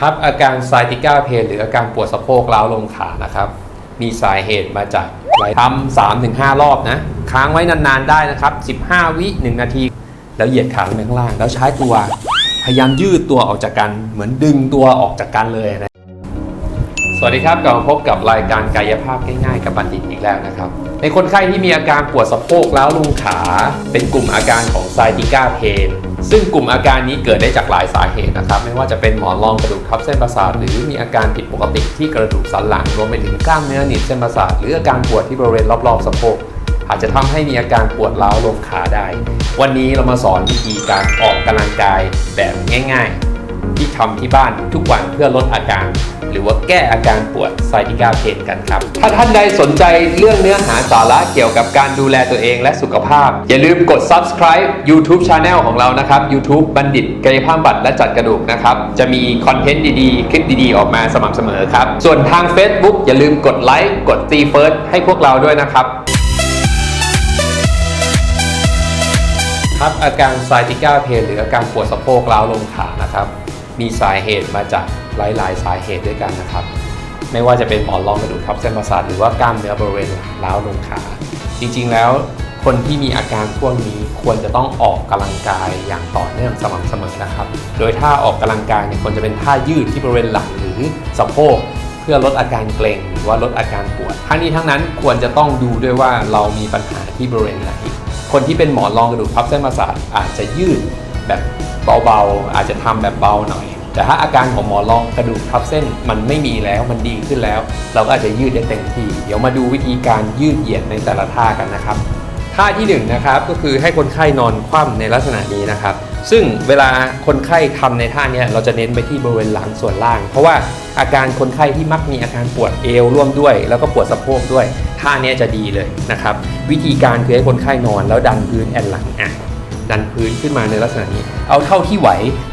ครับอาการไซติก้าเพนหรืออาการปวดสะโพกล้าวลงขานะครับ มีสาเหตุมาจากอะไรทำสามถึงห้ารอบนะ ค้างไว้นานๆได้นะครับ 15 วิ1นาที แล้วเหยียดขาลงไปข้างล่าง แล้วใช้ตัวพยายามยืดตัวออกจากกัน เหมือนดึงตัวออกจากกันเลยนะ สวัสดีครับกลับมาพบกับรายการกายภาพง่ายๆ กับบัณฑิตอีกแล้วนะครับ ในคนไข้ที่มีอาการปวดสะโพกแล้วลงขา เป็นกลุ่มอาการของไซติก้าเพนซึ่งกลุ่มอาการนี้เกิดได้จากหลายสาเหตุนะครับ ไม่ว่าจะเป็นหมอนรองกระดูกทับเส้นประสาทหรือมีอาการผิดปกติที่กระดูกสันหลังรวมไปถึงกล้ามเนื้อหนีบเส้นประสาทหรืออาการปวดที่บริเวณรอบๆสะโพกอาจจะทำให้มีอาการปวดร้าวลงขาได้ วันนี้เรามาสอนวิธีการออกกำลังกายแบบง่าย ๆ ที่ทำที่บ้านทุกวันเพื่อลดอาการ หรือว่าแก้อาการปวดไซติกาเพนกันครับ ถ้าท่านใดสนใจเรื่องเนื้อหาสาระเกี่ยวกับการดูแลตัวเองและสุขภาพ อย่าลืมกด subscribe YouTube Channel ของเรานะครับ YouTube บัณฑิตกายภาพบำบัดและจัดกระดูกนะครับ จะมีคอนเทนต์ดีๆ คลิปดีๆ ออกมาสม่ำเสมอครับ ส่วนทาง Facebook อย่าลืมกดไลค์กดตีเฟิร์สให้พวกเราด้วยนะครับครับอาการไซติก้าเพนหรืออาการปวดสะโพกล้าวลงขานะครับ มีสาเหตุมาจากหลายๆ สาเหตุด้วยกันนะครับ ไม่ว่าจะเป็นหมอนรองกระดูกทับเส้นประสาทหรือว่ากล้ามเนื้อบริเวณหลังล้าวลงขา จริงๆแล้วคนที่มีอาการพวกนี้ควรจะต้องออกกำลังกายอย่างต่อเนื่องสม่ำเสมอนะครับ โดยท่าออกกำลังกายเนี่ยควรจะเป็นท่ายืดที่บริเวณหลังหรือสะโพกเพื่อลดอาการเกร็งหรือว่าลดอาการปวด ทั้งนี้ทั้งนั้นควรจะต้องดูด้วยว่าเรามีปัญหาที่บริเวณไหน คนที่เป็นหมอนรองกระดูกทับเส้นประสาทอาจจะยืด แบบเบาๆ อาจจะทำแบบเบาหน่อย แต่ถ้าอาการของหมอรองกระดูกทับเส้นมันไม่มีแล้วมันดีขึ้นแล้ว เราก็อาจจะยืดได้เต็มที่ เดี๋ยวมาดูวิธีการยืดเหยียดในแต่ละท่ากันนะครับ ท่าที่1นงนะครับก็คือให้คนไข้นอนคว่ำในลักษณะนี้นะครับ ซึ่งเวลาคนไข้ทำในท่านี้เราจะเน้นไปที่บริเวณหลังส่วนล่าง เพราะว่าอาการคนไข้ที่มักมีอาการปวดเอวร่วมด้วย แล้วก็ปวดสะโพกด้วยท่านี้จะดีเลยนะครับ วิธีการคือให้คนไข้นอนแล้วดันพื้นแอนหลังอะ ดันพื้นขึ้นมาในลักษณะนี้ เอาเท่าที่ไหว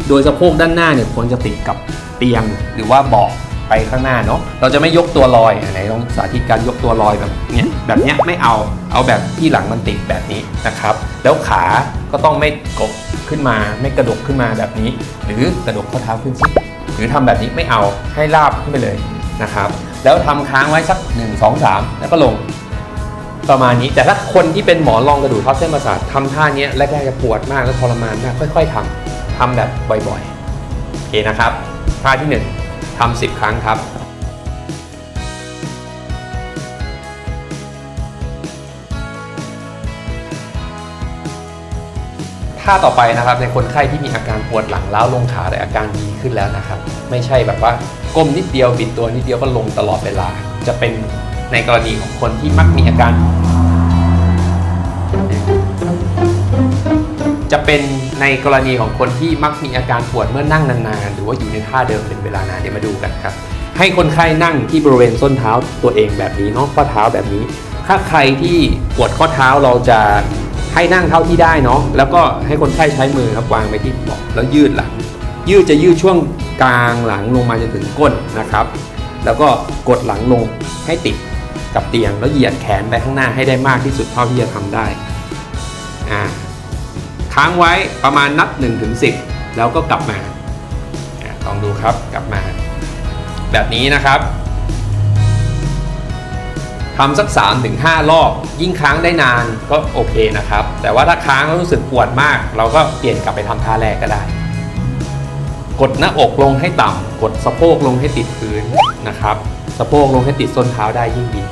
โดยสะโพกด้านหน้าเนี่ยควรจะติดกับเตียงหรือว่าเบาะไปข้างหน้าเนาะ เราจะไม่ยกตัวลอยไหนลองสาธิตการยกตัวลอยแบบเนี้ยแบบเนี้ยไม่เอา เอาแบบที่หลังมันติดแบบนี้นะครับ แล้วขาก็ต้องไม่กบขึ้นมา ไม่กระดกขึ้นมาแบบนี้ หรือกระดกข้อเท้าขึ้นสิหรือทำแบบนี้ไม่เอาให้ราบขึ้นไปเลยนะครับ แล้วทำค้างไว้สัก 1 2 3 แล้วก็ลง ประมาณนี้ แต่ถ้าคนที่เป็นหมอรองกระดูกทับเส้นประสาททำท่านี้แรกๆจะปวดมากและทรมานมากค่อย ๆทำทำแบบบ่อยๆโอเคนะครับท่าที่1ทำ10 ครั้งครับท่าต่อไปนะครับในคนไข้ที่มีอาการปวดหลังล้าวลงขาแต่อาการดีขึ้นแล้วนะครับ ไม่ใช่แบบว่าก้มนิดเดียวบิดตัวนิดเดียวก็ลงตลอดเวลา จะเป็น ในกรณีของคนที่มักมีอาการ จะเป็นในกรณีของคนที่มักมีอาการปวดเมื่อนั่งนานๆ หรือว่าอยู่ในท่าเดิมเป็นเวลานานเดี๋ยวมาดูกันครับ ให้คนไข้นั่งที่บริเวณส้นเท้าตัวเองแบบนี้เนาะข้อเท้าแบบนี้ ถ้าใครที่ปวดข้อเท้าเราจะให้นั่งเท่าที่ได้เนาะแล้วก็ให้คนไข้ใช้มือครับวางไปที่เบาะแล้วยืดหลังยืดจะยืดช่วงกลางหลังลงมาจนถึงก้นนะครับ แล้วก็กดหลังลงให้ติด กับเตียงแล้วเหยียดแขนไปข้างหน้าให้ได้มากที่สุดเท่าที่จะทำได้อ่าค้างไว้ประมาณนับ1ถึง10 แล้วก็กลับมาลองดูครับกลับมา แบบนี้นะครับทำสัก3ถึง5รอบ ยิ่งค้างได้นานก็โอเคนะครับ แต่ว่าถ้าค้างแล้วรู้สึกปวดมาก เราก็เปลี่ยนกลับไปทำท่าแรกก็ได้ กดหน้าอกลงให้ต่ำกดสะโพกลงให้ติดพื้นนะครับ สะโพกลงให้ติดส้นเท้าได้ยิ่งดี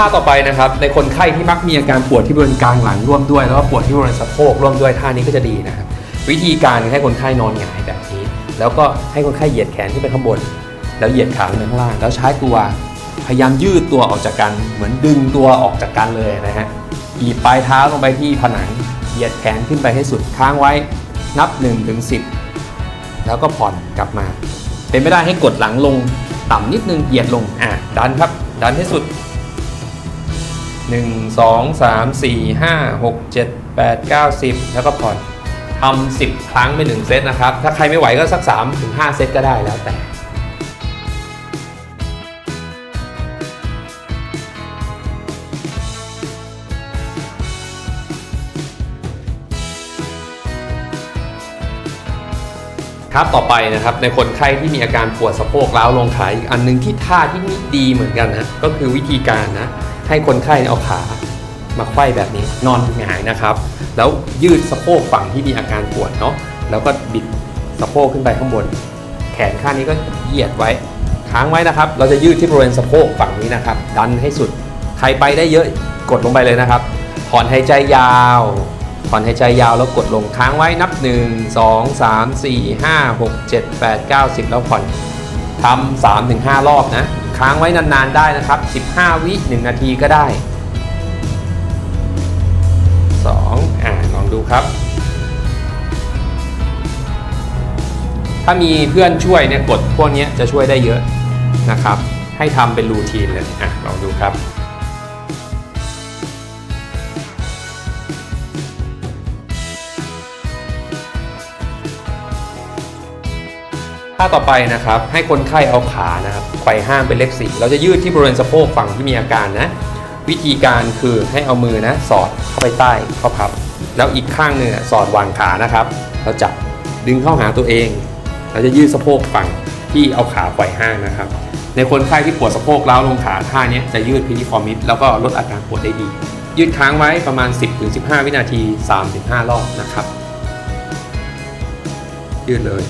ท่าต่อไปนะครับในคนไข้ที่มักมีอาการปวดที่บริเวณกลางหลังร่วมด้วย แล้วก็ปวดที่บริเวณสะโพกร่วมด้วยท่านี้ก็จะดีนะครับวิธีการให้คนไข้นอนหงายแบบนี้ แล้วก็ให้คนไข้เหยียดแขนขึ้นไปข้างบน แล้วเหยียดขาลงไปข้างล่าง แล้วใช้ตัว พยายามยืดตัวออกจากกัน เหมือนดึงตัวออกจากกันเลยนะฮะบีบปลายเท้าลงไปที่ผนัง เหยียดแขนขึ้นไปให้สุดค้างไว้ นับ1ถึง10 แล้วก็ผ่อนกลับมา เป็นไม่ได้ให้กดหลังลงต่ำนิดนึง เหยียดลง อะ ดันครับ ดันให้สุด 1 2 3 4 5 6 7 8 9 10 แล้วก็ผ่อนทำ10 ครั้งไป1เซตนะครับ ถ้าใครไม่ไหวก็สัก3ถึง5เซตก็ได้แล้วแต่ ครับต่อไปนะครับในคนไข้ที่มีอาการปวดสะโพกร้าวลงขาอีกอันหนึงที่ท่าที่นี่ดีเหมือนกันนะก็คือวิธีการนะให้คนไข้เนี่ยเอาขามาไขว้แบบนี้นอนหงายนะครับ แล้วยืดสะโพกฝั่งที่มีอาการปวดเนาะแล้วก็บิดสะโพกขึ้นไปข้างบน แขนข้างนี้ก็เหยียดไว้ค้างไว้นะครับ เราจะยืดที่บริเวณสะโพกฝั่งนี้นะครับ ดันให้สุดใครไปได้เยอะกดลงไปเลยนะครับถอนหายใจยาว ถอนหายใจยาวแล้วกดลงค้างไว้นับ 1 2 3 4 5 6 7 8 9 10 แล้วผ่อนทำ3ถึง5รอบนะ ค้างไว้นานๆได้นะครับ 15 วิ 1 นาทีก็ได้ 2 อ่าลองดูครับ ถ้ามีเพื่อนช่วยเนี่ยกดพวกเนี้ยจะช่วยได้เยอะนะครับ ให้ทำเป็นรูทีนเลยอะลองดูครับ ท่าต่อไปนะครับให้คนไข้เอาขานะครับไขว่ห้างเป็นเลขสี่เราจะยืดที่บริเวณสะโพกฝั่งที่มีอาการนะวิธีการคือให้เอามือนะสอดเข้าไปใต้ข้อพับ แล้วอีกข้างหนึ่งสอดวางขานะครับแล้วจับดึงเข้าหาตัวเอง เราจะยืดสะโพกฝั่งที่เอาขาไขว่ห้างนะครับ ในคนไข้ที่ปวดสะโพกล้าวลงขาท่านี้จะยืดพิธีฟอมิดแล้วก็ลดอาการปวดได้ดี ยืดค้างไว้ประมาณ 10-15 วินาที 3-5 รอบนะครับ ยืดเลย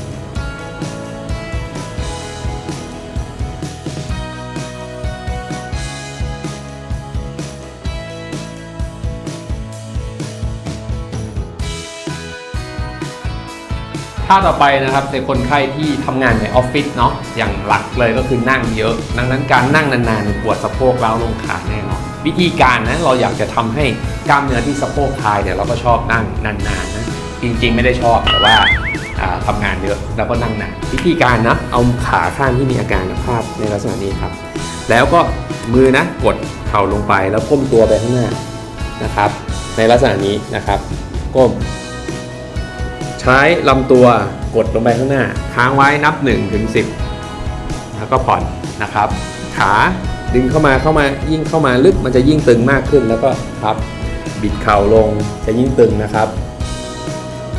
ท่าต่อไปนะครับในคนไข้ที่ทำงานในออฟฟิศเนาะอย่างหลักเลยก็คือนั่งเยอะ ดังนั้นการนั่งนานๆปวดสะโพกแล้วลงขาแน่นอนวิธีการนะเราอยากจะทำให้กล้ามเนื้อที่สะโพกคลายเนี่ยเราก็ชอบนั่งนานๆนะจริงๆไม่ได้ชอบแต่ว่าอ่าทำงานเยอะแล้วก็นั่งนานวิธีการนะเอาขาข้างที่มีอาการภาพในลักษณะนี้ครับ แล้วก็มือนะกดเข่าลงไปแล้วก้มตัวไปข้างหน้านะครับ ในลักษณะนี้นะครับก้ม ช้ลำตัวกดลงไปข้างหน้า ค้างไว้นับ1ถึง10 แล้วก็ผ่อนนะครับ ขาดึงเข้ามาเข้ามายิ่งเข้ามาลึกมันจะยิ่งตึงมากขึ้นแล้วก็พับบิดเข่าลงจะยิ่งตึงนะครับ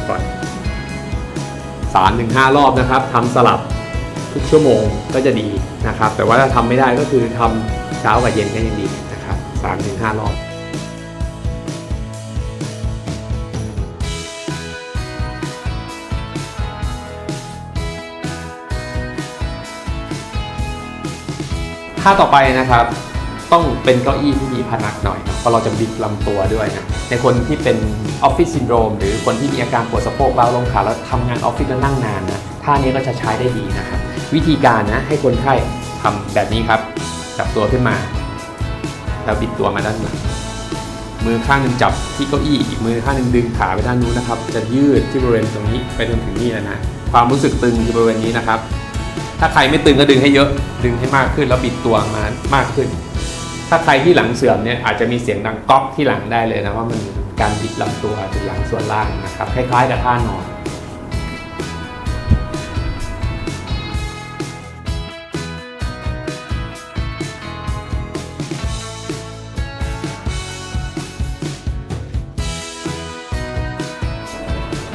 ผ่อน3ถึง5รอบนะครับทำสลับทุกชั่วโมงก็จะดีนะครับ แต่ว่าถ้าทำไม่ได้ก็คือทำเช้ากับเย็นก็ยังดีนะครับ3ถึง5รอบาต่อไปนะครับ ต้องเป็นเก้าอี้ที่มีพนักหน่อย เพราะเราจะบิดลำตัวด้วยนะ ในคนที่เป็นออฟฟิศซินโดรมหรือคนที่มีอาการปวดสะโพกร้าลงขาแล้วทำงานออฟฟิศแล้วนั่งนานนะท่านี้ก็จะใช้ได้ดีนะครับ วิธีการนะให้คนไข้ทำแบบนี้ครับ จับตัวขึ้นมา แล้วบิดตัวมาด้านหลังมือข้างหนึ่งจับที่เก้าอี้อีกมือข้างหนึ่งดึงขาไปด้านนู้นนะครับ จะยืดที่บริเวณตรงนี้ไปจนถึงนี่แล้วนะ ความรู้สึกตึงที่บริเวณนี้นะครับ ถ้าใครไม่ตึงก็ดึงให้เยอะดึงให้มากขึ้นแล้วบิดตัวมามากขึ้น ถ้าใครที่หลังเสื่อมเนี่ยอาจจะมีเสียงดังก๊อกที่หลังได้เลยนะว่ามันการบิดลำตัวถึงหลังส่วนล่างนะครับคล้ายๆกับท่านอน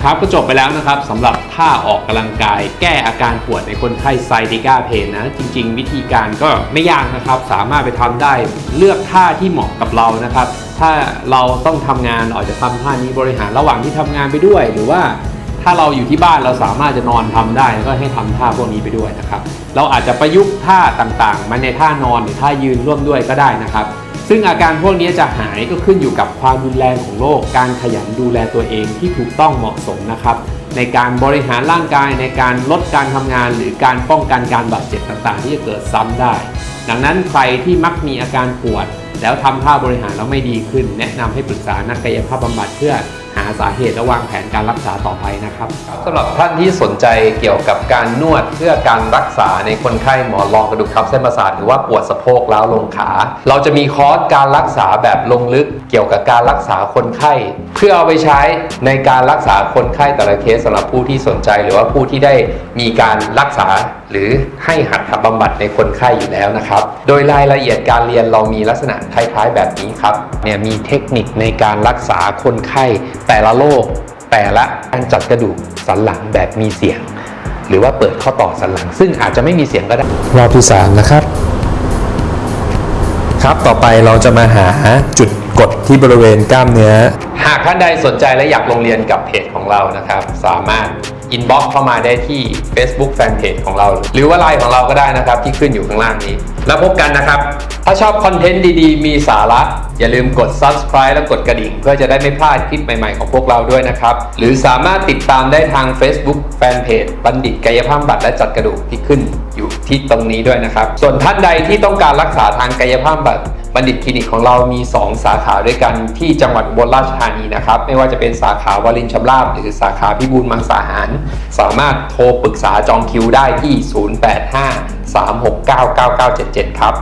ครับก็จบไปแล้วนะครับสำหรับท่าออกกำลังกาย แก้อาการปวดในคนไข้ไซติก้าเพนนะจริง ๆ วิธีการก็ไม่ยากนะครับ สามารถไปทำได้เลือกท่าที่เหมาะกับเรานะครับ ถ้าเราต้องทำงานอาจจะทำท่านี้บริหารระหว่างที่ทำงานไปด้วย หรือว่าถ้าเราอยู่ที่บ้านเราสามารถจะนอนทำได้ก็ให้ทำท่าพวกนี้ไปด้วยนะครับ เราอาจจะประยุกต์ท่าต่างๆ มาในท่านอนหรือท่ายืนร่วมด้วยก็ได้นะครับ ซึ่งอาการพวกนี้จะหายก็ขึ้นอยู่กับความรุนแรงของโรคการขยันดูแลตัวเองที่ถูกต้องเหมาะสมนะครับ ในการบริหารร่างกายในการลดการทำงาน หรือการป้องกันการบาดเจ็บต่างๆ ที่จะเกิดซ้ำได้ ดังนั้นใครที่มักมีอาการปวด แล้วทำท่าบริหารแล้วไม่ดีขึ้น แนะนำให้ปรึกษานักกายภาพบำบัดเพื่อาสาเหตุและวางแผนการรักษาต่อไปนะครับสำหรับท่านที่สนใจเกี่ยวกับการนวดเพื่อการรักษาในคนไข้หมอนรองกระดูกทับเส้นประสาทหรือว่าปวดสะโพกล้าวลงขา เราจะมีคอร์สการรักษาแบบลงลึกเกี่ยวกับการรักษาคนไข้ เพื่อเอาไปใช้ในการรักษาคนไข้แต่ละเคสสำหรับผู้ที่สนใจหรือว่าผู้ที่ได้มีการรักษาหรือให้หัตถบำบัดในคนไข้อยู่แล้วนะครับ โดยรายละเอียดการเรียนเรามีลักษณะคล้ายๆ แบบนี้ครับเนี่ยมีเทคนิคในการรักษาคนไข้แต่ละโรคแต่ละการจัดกระดูกสันหลังแบบมีเสียง หรือว่าเปิดข้อต่อสันหลัง ซึ่งอาจจะไม่มีเสียงก็ได้รอบที่3นะครับครับต่อไปเราจะมาหาจุดกดที่บริเวณกล้ามเนื้อ หากท่านใดสนใจและอยากลงเรียนกับเพจของเรานะครับ สามารถอินบ็อกเข้ามาได้ที่ Facebook Fanpage ของเรา หรือว่าไลน์ของเราก็ได้นะครับ ที่ขึ้นอยู่ข้างล่างนี้ แล้วพบกันนะครับ ถ้าชอบคอนเทนต์ดีๆ มีสาระ อย่าลืมกด Subscribe และกดกระดิ่ง เพื่อจะได้ไม่พลาดคลิปใหม่ๆของพวกเราด้วยนะครับ หรือสามารถติดตามได้ทาง Facebook Fanpage บัณฑิตกายภาพบำบัดและจัดกระดูกที่ขึ้นอยู่ที่ตรงนี้ด้วยนะครับ ส่วนท่านใดที่ต้องการรักษาทางกายภาพบำบัดบัณฑิตคลินิกของเรามี 2 สาขาด้วยกันที่จังหวัดอุบลราชธานีนะครับ ไม่ว่าจะเป็นสาขาวลินชำราบ หรือสาขาพิบูลมังสาหาร สามารถโทรปรึกษาจองคิวได้ที่ 0853699977 ครับ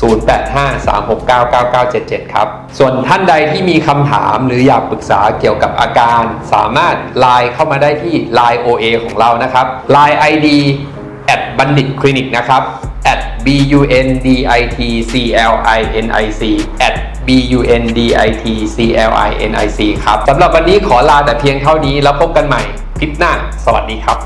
0853699977 ครับ ส่วนท่านใดที่มีคำถามหรืออยากปรึกษาเกี่ยวกับอาการ สามารถไลน์เข้ามาได้ที่ Line OA ของเรานะครับ Line ID แอดบัณฑิตคลินิกนะครับ at b u n d i t c l i n i c at u n d i t c l i n i c ครับสำหรับวันนี้ขอลาแต่เพียงเท่านี้แล้วพบกันใหม่คลิปหน้า สวัสดีครับ